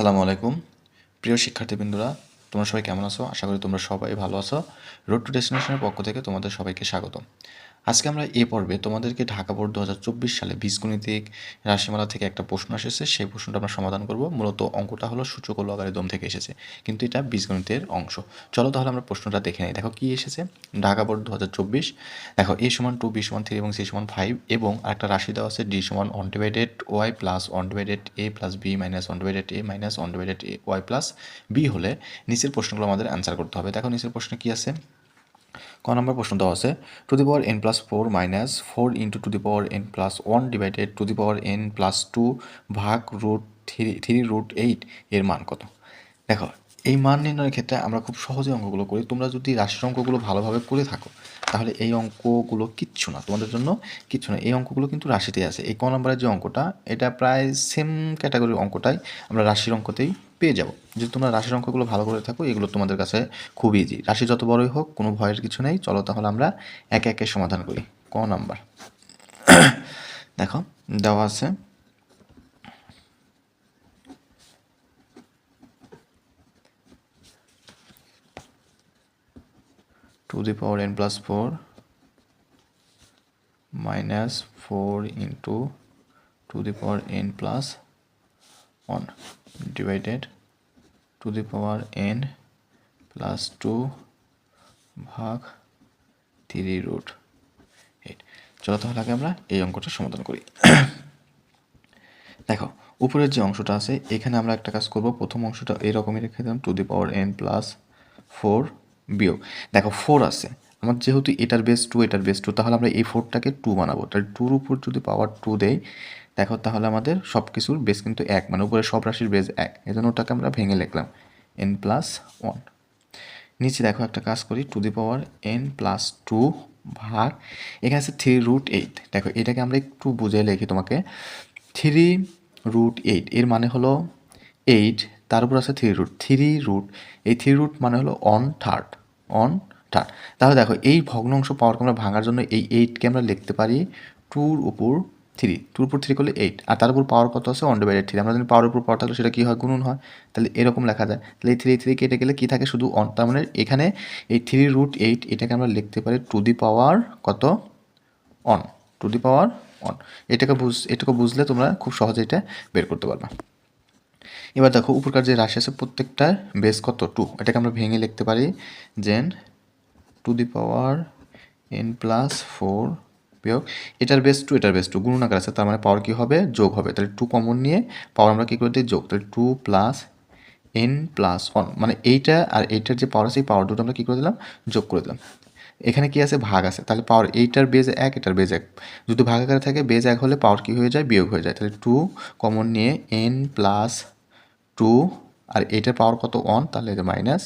আসসালামু আলাইকুম। প্রিয় শিক্ষার্থীবৃন্দরা, তোমরা সবাই কেমন আছো? আশা করি তোমরা সবাই ভালো আছো। রোড টু ডেস্টিনেশনের পক্ষ থেকে তোমাদের সবাইকে স্বাগত আজকে আমরা এ পর্বে তোমাদেরকে ঢাকা বোর্ড দু হাজার চব্বিশ সালে বীজগণিতিক রাশিমালা থেকে একটা প্রশ্ন এসেছে। সেই প্রশ্নটা আমরা সমাধান করব। মূলত অঙ্কটা হলো সূচক ও লগারিদম থেকে এসেছে, কিন্তু এটা বীজগণিতের অংশ। চলো তাহলে আমরা প্রশ্নটা দেখে নিই। দেখো কি এসেছে? ঢাকা বোর্ড দু হাজার চব্বিশ। দেখো এ সমান টু, বি সমান থ্রি এবং সি সমান ফাইভ এবং একটা রাশি দেওয়া আছে, ডি সমান one divided Y plus one divided A plus B minus one divided A minus one divided A Y plus B হলে নিচের প্রশ্নগুলো আমাদের অ্যান্সার করতে হবে। দেখো নিচের প্রশ্ন কি আছে? ক নম্বর প্রশ্ন দেওয়া আছে, two the power N plus four minus four into two the power N plus one divided two the power N plus two ভাগ root three three root eight এর মান কত? দেখো এই মান নির্ণয়ের ক্ষেত্রে আমরা খুব সহজে অঙ্কগুলো করি। তোমরা যদি রাশির অঙ্কগুলো ভালোভাবে করে থাকো, তাহলে এই অঙ্কগুলো কিচ্ছু না। তোমাদের জন্য কিচ্ছু না। এই অঙ্কগুলো কিন্তু রাশিতেই আছে। এই ক নম্বরের যে অঙ্কটা, এটা প্রায় সেম ক্যাটাগরির অঙ্কটাই আমরা রাশির অঙ্কতেই পেয়ে যাব। যদি তোমরা রাশির অঙ্কগুলো ভালো করে থাকো, এগুলো তোমাদের কাছে খুব ইজি রাশি যত বড়ই হোক, কোনো ভয়ের কিছু নেই। চলো তাহলে আমরা একে একে সমাধান করি। ক নাম্বার। দেখো, দেওয়া আছে। Two the power N plus four minus four into two the power N plus one divided two the power N plus two ভাগ থ্রি রুট এইট চলো তাহলে আগে আমরা এই অঙ্কটা সমাধান করি। দেখো, উপরের যে অংশটা আছে, এখানে আমরা একটা কাজ করব। প্রথম অংশটা এরকমই রেখে দিলাম। Two the power N plus four বিয়োগ। দেখো ফোর আছে। আমার যেহেতু এটার বেস টু এটার বেস টু তাহলে আমরা এই ফোরটাকে টু বানাবো। তাহলে টুর উপর যদি পাওয়ার টু দেই, দেখো তাহলে আমাদের সব কিছুর বেস কিন্তু এক মানে উপরে সব রাশির বেস এক। এজন্য ওটাকে আমরা ভেঙে লিখলাম। এন প্লাস ওয়ান নিচে দেখো একটা কাজ করি two the power N plus two ভাগ এখানে আছে থ্রি রুট এইট দেখো, এটাকে আমরা একটু বুঝে লিখি তোমাকে। থ্রি রুট এইট এর মানে হলো এইট তার উপর আছে থ্রি রুট থ্রি রুট এই থ্রি রুট মানে হলো অন থার্ড অন থার্ড তাহলে দেখো, এই ভগ্নাংশ পাওয়ারকে আমরা ভাঙার জন্য এই এইটকে আমরা লিখতে পারি টুর উপর থ্রি টুর উপর থ্রি করলে এইট আর তার উপর পাওয়ার কত আছে? ওয়ান ডিভাইডেড থ্রি আমরা যদি পাওয়ার উপর পাওয়ার থাকলে সেটা কী হয়? গুণন হয়। তাহলে এরকম লেখা যায়। তাহলে এই থ্রি থ্রি কেটে গেলে কী থাকে? শুধু অন তার মানে এখানে এই থ্রি রুট এইট এটাকে আমরা লিখতে পারি টু দি পাওয়ার কত? One two the power one এটাকে বুঝ, এটাকে বুঝলে তোমরা খুব সহজে এটা বের করতে পারবে। এবার দেখো, উপরকার যে রাশি আছে প্রত্যেকটার বেস কত? টু এটাকে আমরা ভেঙে লিখতে পারি gen two the power N plus four বিয়োগ, এটার বেস টু এটার বেস টু গুণনাকার আছে, তার মানে পাওয়ার কী হবে? যোগ হবে। তাহলে টু কমন নিয়ে পাওয়ার আমরা কী করে দিই? যোগ। তাহলে two plus N plus one মানে এইটা আর এইটার যে পাওয়ার আছে, এই পাওয়ার দুটো আমরা কী করে দিলাম? যোগ করে দিলাম। এখানে কি আছে? ভাগ আছে। তাহলে পাওয়ার এইটার বেজ এক, এটার বেজ এক। যদি ভাগ আকারে থাকে, বেজ এক হলে পাওয়ার কী হয়ে যায়? বিয়োগ হয়ে যায়। তাহলে টু কমন নিয়ে এন প্লাস টু আর এইটার পাওয়ার কত? অন তাহলে মাইনাস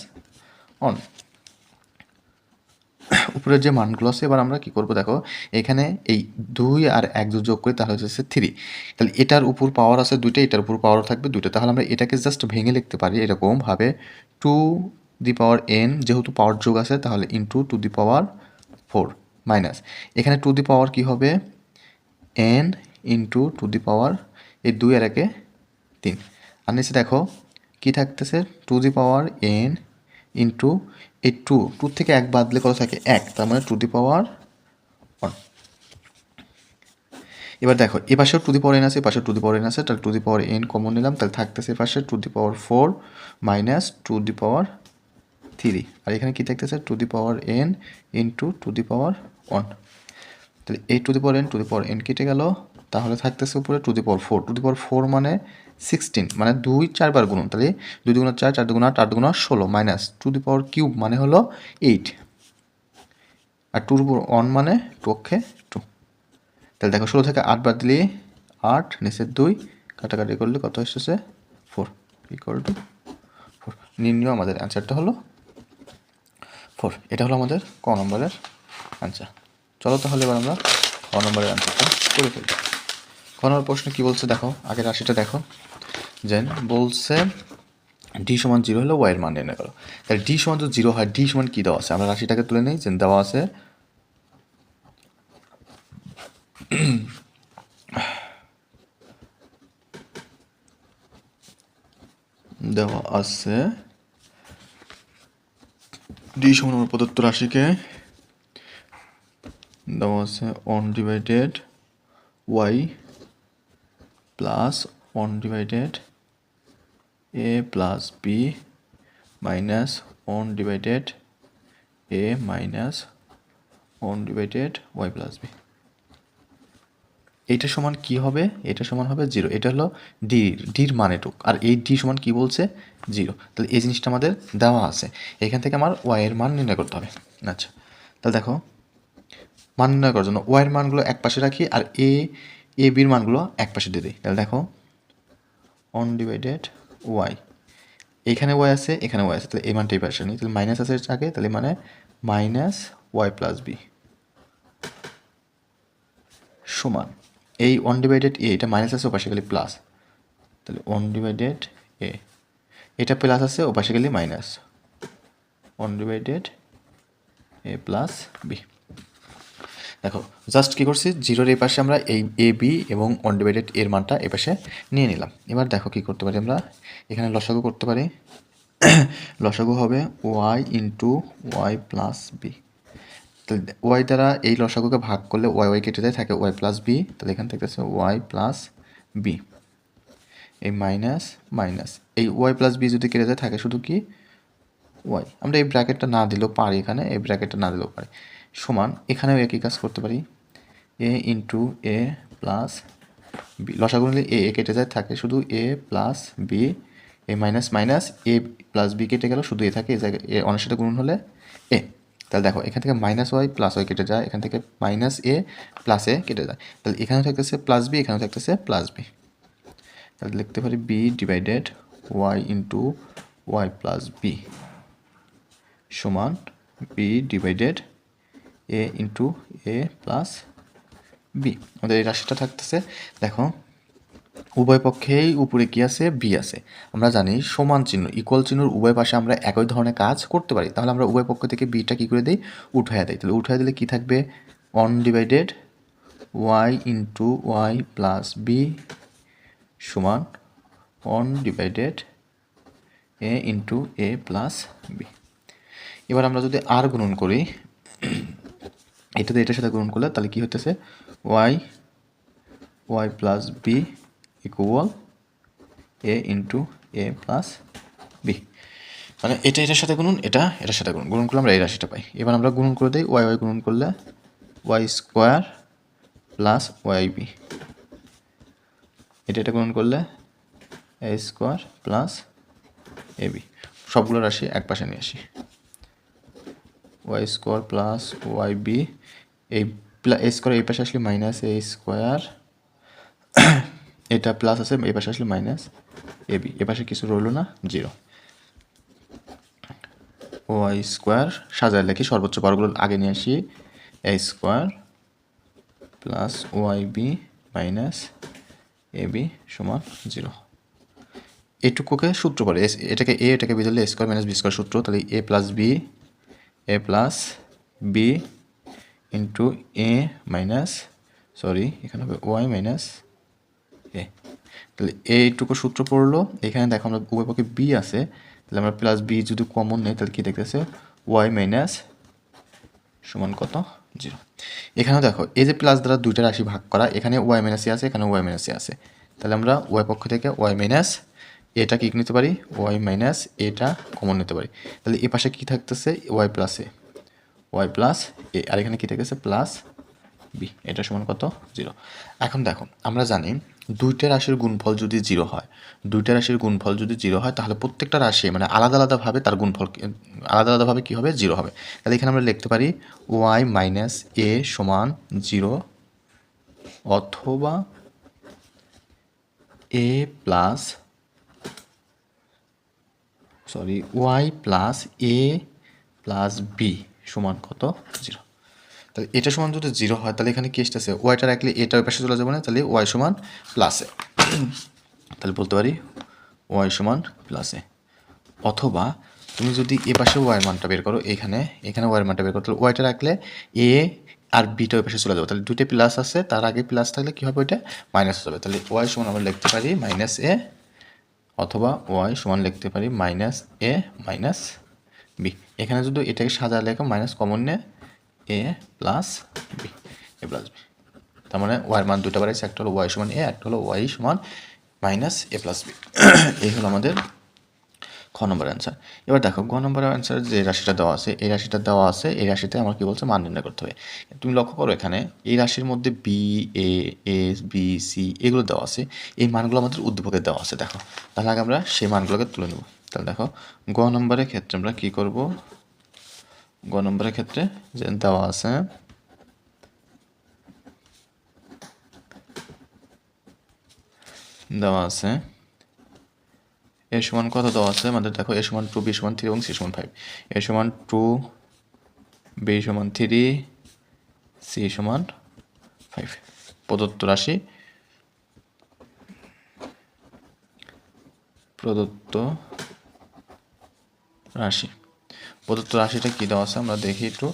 অন উপরের যে মানগুলো আছে, এবার আমরা কি করব? দেখো, এখানে এই দুই আর এক দু যোগ করি, তাহলে হচ্ছে থ্রি তাহলে এটার উপর পাওয়ার আছে দুইটা, এটার উপর পাওয়ার থাকবে দুইটা। তাহলে আমরা এটাকে জাস্ট ভেঙে লিখতে পারি এরকমভাবে টু দি পাওয়ার এন যেহেতু পাওয়ার যোগ আছে তাহলে into two the power four minus এখানে টু দি পাওয়ার কি হবে N into two the power এই দুই আর একে তিন আর নিচে দেখো কি থাকতেছে two the power N into এই টু টু থেকে এক বাদলে কত থাকে এক তার মানে টু দি পাওয়ার ওয়ান এবার দেখো এ পাশেও টু দি পাওয়ার এন আছে এ পাশে টু দি পাওয়ার এন আছে তাহলে two the power N common নিলাম তাহলে থাকতেছে এ পাশে two the power four minus two the power three আর এখানে কী থাকতেছে two the power N into two two the power one তাহলে এই two the power N two the power N কেটে গেল। তাহলে থাকতেছে উপরে two the power four two the power four মানে সিক্সটিন মানে দুই চারবার গুণন। তাহলে দুই দুগুণ চার চার দুগুণা আট আট দুগুণ ষোলো minus two the power cube মানে হলো এইট আর টুর ওয়ান মানে টু অক্ষে টু তাহলে দেখো, ষোলো থেকে আট বাদ দিলে আট নিচের দুই, কাটাকাটি করলে কত এসেছে? ফোর ইকুয়াল টু ফোর নির্ণয় আমাদের অ্যান্সারটা হলো ফোর, এটা হলো আমাদের ক নম্বরের অ্যান্সার চলো তাহলে এবার আমরা ক নম্বরের অ্যান্সারটা করে ফেলি। ক নম্বর প্রশ্ন কী বলছে দেখো আগে রাশিটা দেখো। যেন বলছে ডি সমান জিরো হলে ওয়াইয়ের মান নির্ণয় করো। তাহলে ডি সমান তো জিরো হয় ডি সমান কী দেওয়া আছে? আমরা রাশিটাকে তুলে নিই যেন দেওয়া আছে দেওয়া আছে ডি সমান আমার প্রদত্ত রাশিকে। দেওয়া আছে one divided Y plus one divided A plus B minus one divided A minus one divided Y plus B এইটা সমান কি হবে? এটা সমান হবে জিরো। এটা হলো ডি ডির মানেটুক আর এই ডি সমান কি বলছে? জিরো। তাহলে এই জিনিসটা আমাদের দেওয়া আছে। এখান থেকে আমার ওয়াইয়ের মান নির্ণয় করতে হবে। আচ্ছা। তাহলে দেখো, মান নির্ণয় করার জন্য ওয়াই এর মানগুলো এক পাশে রাখি আর এ এ বির মানগুলো এক পাশে দিয়ে দিই। তাহলে দেখো অন ডিভাইডেড ওয়াই এখানে ওয়াই আছে, এখানে ওয়াই আছে। তাহলে এই মানটা এই পাশে নিই। তাহলে মাইনাস আছে আগে, তাহলে মানে মাইনাস ওয়াই প্লাস বি সমান। এই ওয়ান ডিভাইডেড এ এটা মাইনাস আছে, ওপাশে গেলে প্লাস তাহলে ওয়ান ডিভাইডেড এ এটা প্লাস আছে, ওপাশে গেলে minus one divided A plus B দেখো জাস্ট কী করছি? জিরোর এই পাশে আমরা এই এ বি এবং ওয়ান ডিভাইডেড এর মানটা এ পাশে নিয়ে নিলাম। এবার দেখো কী করতে পারি আমরা। এখানে লসাগু করতে পারি। লসাগু হবে Y into Y plus B তাহলে ওয়াই দ্বারা এই লসাগুকে ভাগ করলে ওয়াই ওয়াই কেটে যায়, থাকে ওয়াই প্লাস বি তাহলে এখান থেকে আছে ওয়াই প্লাস বি এই মাইনাস মাইনাস এই ওয়াই প্লাস বি যদি কেটে যায়, থাকে শুধু কি? ওয়াই আমরা এই ব্র্যাকেটটা না দিলেও পারি এখানে, এই ব্র্যাকেটটা না দিলেও পারি। সমান, এখানেও একই কাজ করতে পারি। A into A plus B লসাগু নিলে এ এ কেটে যায়, থাকে শুধু A plus B A minus minus A plus B কেটে গেল, শুধু এ থাকে, এই জায়গায়, এ অনেক গুণন হলে এ তাহলে দেখো, এখান থেকে মাইনাস ওয়াই প্লাস ওয়াই কেটে যায়, এখান থেকে মাইনাস এ প্লাস এ কেটে যায়। তাহলে এখানেও থাকতেছে প্লাস বি এখানেও থাকতেছে প্লাস বি তাহলে লিখতে পারি B divided Y into Y plus B সমান B divided A into A plus B আমাদের এই রাশিটা থাকতেছে, দেখো উভয় পক্ষেই উপরে কি আছে? বি আছে। আমরা জানি সমান চিহ্ন ইকুয়াল চিহ্নর উভয় পাশে আমরা একই ধরনের কাজ করতে পারি। তাহলে আমরা উভয় পক্ষ থেকে বিটা কী করে দিই? উঠাইয়া দিই। তাহলে উঠাইয়া দিলে কী থাকবে? One divided Y into Y plus B সমান one divided A into A plus B এবার আমরা যদি আর গুণন করি, এটাতে এটার সাথে গুণন করলে তাহলে কি হতেছে Y Y plus B equal A into A plus B মানে এটা, এটার সাথে গুণন, এটা, এটার সাথে গুণন। গুণন করলে আমরা এই রাশিটা পাই। এবার আমরা গুণন করে দিই ওয়াই ওয়াই গুণন করলে Y square plus Y B এটা এটা গুণন করলে A square plus A B সবগুলো রাশি এক পাশে নিয়ে আসি। Y square plus Y B এই প্লাস এ স্কোয়ার এই পাশে আসলে মাইনাস এ স্কোয়ার এটা প্লাস আছে এই পাশে আসলে মাইনাস এ বি, এ পাশে কিছু রইল না জিরো ওয়াই স্কোয়ার সাজায় লেখি, সর্বোচ্চ বর্গগুলো আগে নিয়ে আসি A square plus Y B minus A B সমান জিরো এটুকুকে সূত্র পড়ে এটাকে এ এটাকে বিধলে A square minus B square সূত্র, তাহলে A plus B A plus B into A minus sorry এখানে হবে ওয়াই মাইনাস এ তাহলে এইটুকু সূত্র পড়ল। এখানে দেখো আমরা উভয় পক্ষে বি আছে। তাহলে আমরা প্লাস বি যদি কমন নেই, তাহলে কী দেখতেছে? ওয়াই মাইনাস সমান কত? জিরো এখানেও দেখো, এই যে প্লাস দ্বারা দুইটা রাশি ভাগ করা, এখানে ওয়াই মাইনাসই আছে এখানে ওয়াই মাইনাসই আছে। তাহলে আমরা ওয়াই পক্ষ থেকে ওয়াই মাইনাস এটা কি নিতে পারি? ওয়াই মাইনাস এটা কমন নিতে পারি। তাহলে এ পাশে কী থাকতেছে? Y plus A. Y plus A. আর এখানে কী থাকতেছে? প্লাস বি এটা সমান কত? জিরো। এখন দেখো, আমরা জানি দুইটা রাশির গুণফল যদি জিরো হয়, দুইটা রাশির গুণফল যদি জিরো হয়, তাহলে প্রত্যেকটা রাশি মানে আলাদা আলাদাভাবে তার গুণফল আলাদা আলাদাভাবে কী হবে? জিরো হবে। তাহলে এখানে আমরা লিখতে পারি ওয়াই মাইনাস এ সমান জিরো অথবা A plus, sorry, Y plus A plus B সমান কত? জিরো। তাহলে এটা সমান যদি জিরো হয়, তাহলে এখানে কি আসতেছে? ওয়াইটা রাখলে এটার পাশে চলে যাবে না? তাহলে ওয়াই সমান প্লাসে তাহলে বলতে পারি ওয়াই সমান প্লাসে অথবা তুমি যদি এ পাশে ওয়াইয়ের মানটা বের করো, এখানে এখানে ওয়াইয়ের মানটা বের করো, তাহলে ওয়াইটা রাখলে এ আর বিটা ওই পাশে চলে যাবে। তাহলে দুইটা প্লাস আছে, তার আগে প্লাস থাকলে কী হবে ওইটা? মাইনাস হবে তাহলে ওয়াই সমান আমরা লিখতে পারি মাইনাস এ অথবা ওয়াই সমান লিখতে পারি মাইনাস এ মাইনাস বি এখানে যদি এটাকে সাজা লেখা মাইনাস কমন নে A plus B A plus B তার মানে ওয়াইয়ের মান দুটো বাড়াইছে, একটা হলো ওয়াই সমান এ একটা হলো ওয়াই সমান মাইনাস এ প্লাস বি এই হলো আমাদের খ নম্বর অ্যান্সার এবার দেখো, গ নম্বরের অ্যান্সার যে রাশিটা দেওয়া আছে, এই রাশিটা দেওয়া আছে, এই রাশিতে আমার কি বলছে? মান নির্ণয় করতে হবে। তুমি লক্ষ্য করো এখানে, এই রাশির মধ্যে B A S B C এগুলো দেওয়া আছে। এই মানগুলো আমাদের উদ্দীপকে দেওয়া আছে, দেখো। তাহলে আগে আমরা সেই মানগুলোকে তুলে নেব। তাহলে দেখো, গ নম্বরের ক্ষেত্রে আমরা কী করব? গ নম্বরের ক্ষেত্রে যে দেওয়া আছে। দেওয়া আছে। এ সমান কত দেওয়া আছে? আমাদের দেখো এ সমান টু বি সমান থ্রি এবং সি সমান ফাইভ এ সমান টু বি সমান থ্রি সি সমান ফাইভ প্রদত্ত রাশি প্রদত্ত রাশি। প্রদত্ত রাশিটা কী দেওয়া আছে? আমরা দেখি একটু।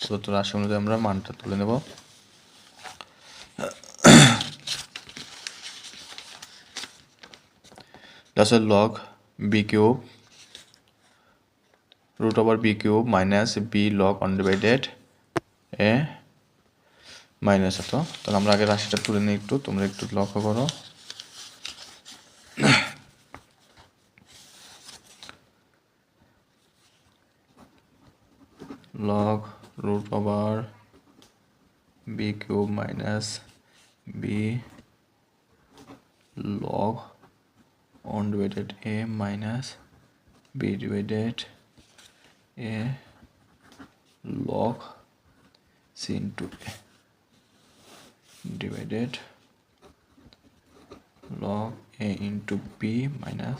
প্রদত্ত রাশি অনুযায়ী আমরা মানটা তুলে নেব। That's a log b cube root over b cube minus b log 1 divided a minus এত। তাহলে আমরা আগে রাশিটা তুলে নিই একটু। তোমরা একটু লক্ষ্য করো। Log root over b cube minus b log 1 divided a minus b divided a log c into a divided log a into b minus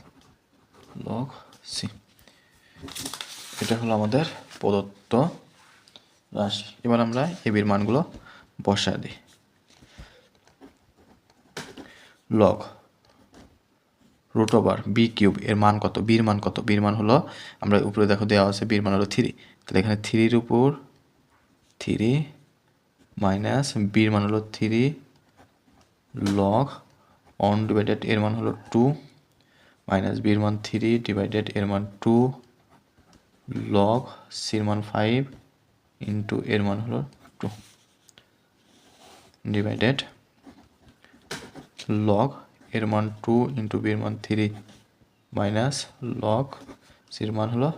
log c এটা হলো আমাদের প্রদত্ত রাশি। এবার আমরা এবির মানগুলো বসা দিই। Log root over B cube এর মান কত? বির মান কত? বির মান হলো, আমরা উপরে দেখো দেওয়া আছে বির মান হলো থ্রি তাহলে এখানে থ্রির উপর থ্রি মাইনাস বির মান হলো থ্রি লগ অন ডিভাইডেড এর মান হলো টু মাইনাস বির মান থ্রি ডিভাইডেড এর মান টু লগ সির মান ফাইভ ইন্টু এর মান হলো টু ডিভাইডেড লগ এর মান টু ইন্টু বির মান থ্রি মাইনাস লগ সির মান হলো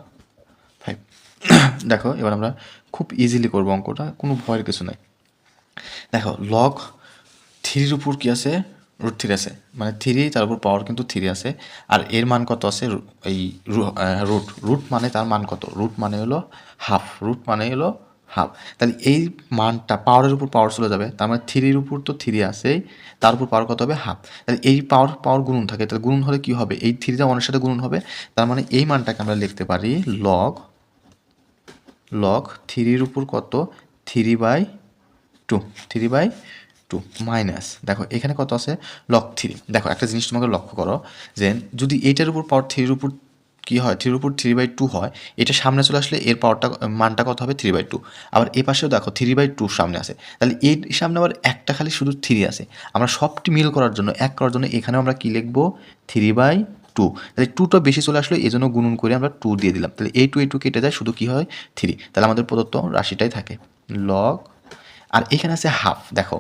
ফাইভ দেখো, এবার আমরা খুব ইজিলি করব অঙ্কটা, কোনো ভয়ের কিছু নাই। দেখো লগ থ্রির উপর কি আছে? রুট থ্রি আছে। মানে থ্রি তার উপর পাওয়ার কিন্তু থ্রি আছে। আর এর মান কত আছে? এই রুট রুট মানে তার মান কত? রুট মানে হলো হাফ রুট মানে হলো হাফ তাহলে এই মানটা পাওয়ারের উপর পাওয়ার চলে যাবে। তার মানে থ্রির উপর তো থ্রি আছেই। তার উপর পাওয়ার কত হবে? হাফ তাহলে এই পাওয়ার পাওয়ার গুণন থাকে। তাহলে গুণন হলে কি হবে? এই থ্রিটা ওয়ানের সাথে গুণন হবে। তার মানে এই মানটাকে আমরা লিখতে পারি লগ লগ থ্রির উপর কত? Three by two three by two minus. দেখো, এখানে কত আছে? লক থ্রি দেখো, একটা জিনিস তোমাকে লক্ষ্য করো যে যদি এইটার উপর পাওয়ার থ্রির উপর কী হয় থ্রির উপর থ্রি বাই টু হয়, এটা সামনে চলে আসলে এর পাওয়ারটা মানটা কত হবে? থ্রি বাই টু আবার এ পাশেও দেখো থ্রি বাই টু সামনে আছে। তাহলে এই সামনে আবার একটা খালি শুধু থ্রি আছে। আমরা সবটি মিল করার জন্য, এক করার জন্য এখানে আমরা কী লিখব? থ্রি বাই টু তাহলে টুটা বেশি চলে আসলো এই জন্য গুণন করে আমরা টু দিয়ে দিলাম। তাহলে এই টু এই টু কেটে যায়, শুধু কী হয়? থ্রি তাহলে আমাদের প্রদত্ত রাশিটাই থাকে। লগ আর এখানে আছে হাফ দেখো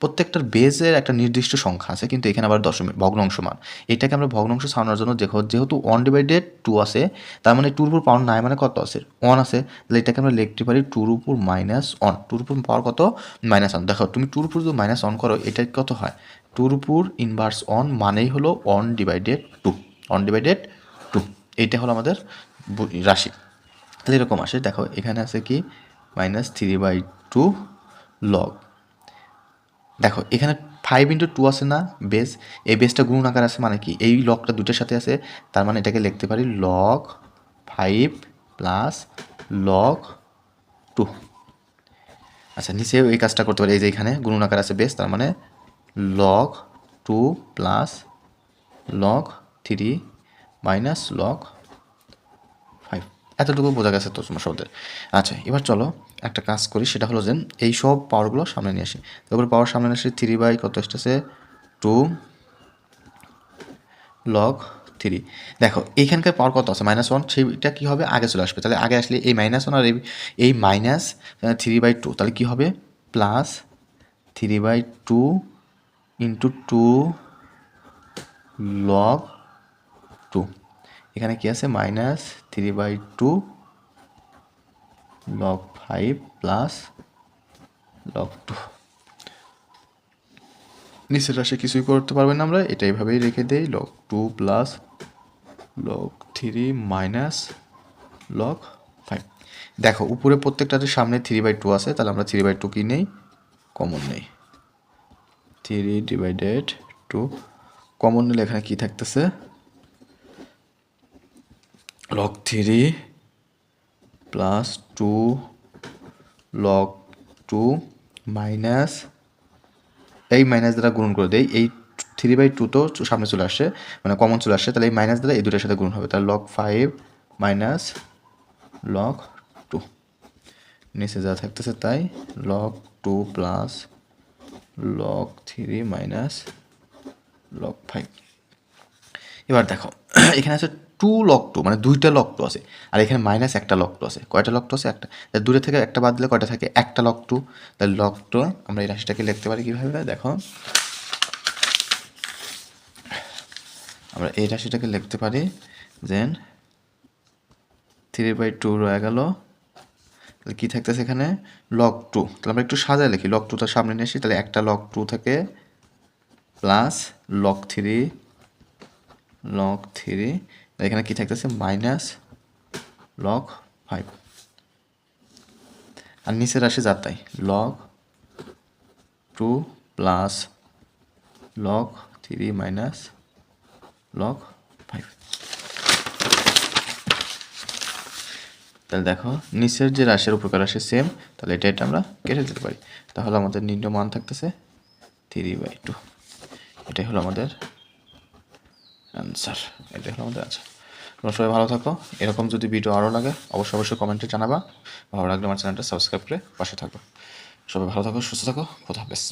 প্রত্যেকটার বেজের একটা নির্দিষ্ট সংখ্যা আছে, কিন্তু এখানে আবার দশমিক ভগ্নাংশ মান এটাকে আমরা ভগ্নাংশ ছাড়ানোর জন্য দেখো যেহেতু ওয়ান ডিভাইডেড টু আছে, তার মানে টুর উপর পাওয়ার নাই মানে কত আছে? ওয়ান আছে। তাহলে এটাকে আমরা লিখতে পারি টুর উপর মাইনাস ওয়ান টুর উপর পাওয়ার কত? মাইনাস ওয়ান দেখো, তুমি টুর উপর যদি মাইনাস ওয়ান করো, এটা কত হয়? টুর উপর ইনভার্স ওয়ান মানেই হলো one divided two one divided two এইটা হলো আমাদের রাশি। তাহলে এরকম আসে। দেখো, এখানে আছে কি? Minus three by two log দেখো, এখানে ফাইভ ইন্টু টু আছে না বেস এই বেসটা গুণ আকার আছে মানে কি? এই লকটা দুটোর সাথে আছে, তার মানে এটাকে লিখতে পারি log five plus log two আচ্ছা নিচে এই কাজটা করতে পারি, এই যে এখানে গুণ আকার আছে বেস তার মানে log two plus log three minus five এতটুকু বোঝা গেছে তো তোমার সবদের আচ্ছা এবার চলো একটা কাজ করি, সেটা হলো যে এই সব পাওয়ারগুলো সামনে নিয়ে আসি। তারপরে পাওয়ার সামনে নিয়ে আসি থ্রি বাই কত আসতেছে টু লগ থ্রি দেখো এইখানকার পাওয়ার কত আছে? মাইনাস ওয়ান সেইটা কী হবে? আগে চলে আসবে। তাহলে আগে আসলে এই মাইনাস ওয়ান আর এই মাইনাস থ্রি বাই টু তাহলে কী হবে? Plus three by two into two log two এখানে কি আছে? Minus three by two log five plus log two নিচের রাশি কিছুই করতে পারবেন আমরা, এটা এইভাবেই রেখে দেই। Log two plus log three minus log five দেখো, উপরে প্রত্যেকটাতে সামনে থ্রি বাই টু আছে, তাহলে আমরা থ্রি বাই টু কি নেই? কমন নেই। থ্রি ডিভাইডেড টু কমন নিলে এখানে কী থাকতেছে? Log three plus two log two minus এই মাইনাস দ্বারা গুণন করে দেই। এই থ্রি বাই টু তো সামনে চলে আসছে মানে কমন চলে আসছে তাহলে এই মাইনাস দ্বারা এই দুটোর সাথে গুণ হবে। তাহলে log five minus log two নিচে যা থাকতেছে তাই log two plus log three minus log five এবার দেখো, এখানে আছে টু লক টু মানে দুইটা লক টু আছে। আর এখানে মাইনাস একটা লক টু আছে। কয়টা লক টু আছে? একটা। তাহলে দূরে থেকে একটা বাদ দিলে কয়টা থাকে? একটা লক টু তাহলে লক টু আমরা এই রাশিটাকে লিখতে পারি কীভাবে? দেখো। আমরা এই রাশিটাকে লিখতে পারি দেন থ্রি বাই টু রয়ে গেল। তাহলে কী থাকতেছে এখানে? লক টু তাহলে আমরা একটু সাজায় লিখি। লক টুটা সামনে নিয়ে আসি, তাহলে একটা লক টু থাকে plus log three log three এখানে কি থাকতেছে? মাইনাস লগ ফাইভ আর নিচের রাশি যার তাই। Log two plus log three minus log five তাহলে দেখো, নিচের যে রাশির উপকার রাশি সেম তাহলে এটা এটা আমরা কেটে দিতে পারি। তাহলে আমাদের নিম্ন মান থাকতেছে থ্রি বাই টু এটাই হলো আমাদের অ্যান্সার এটাই হলো আমাদের অ্যান্সার তোমরা সবাই ভালো থাকো। এরকম যদি ভিডিও আরও লাগে, অবশ্যই অবশ্যই কমেন্টে জানাবা। ভালো লাগলে আমার চ্যানেলটা সাবস্ক্রাইব করে পাশে থাকো। সবাই ভালো থাকো, সুস্থ থাকো। খোদা হাফেজ।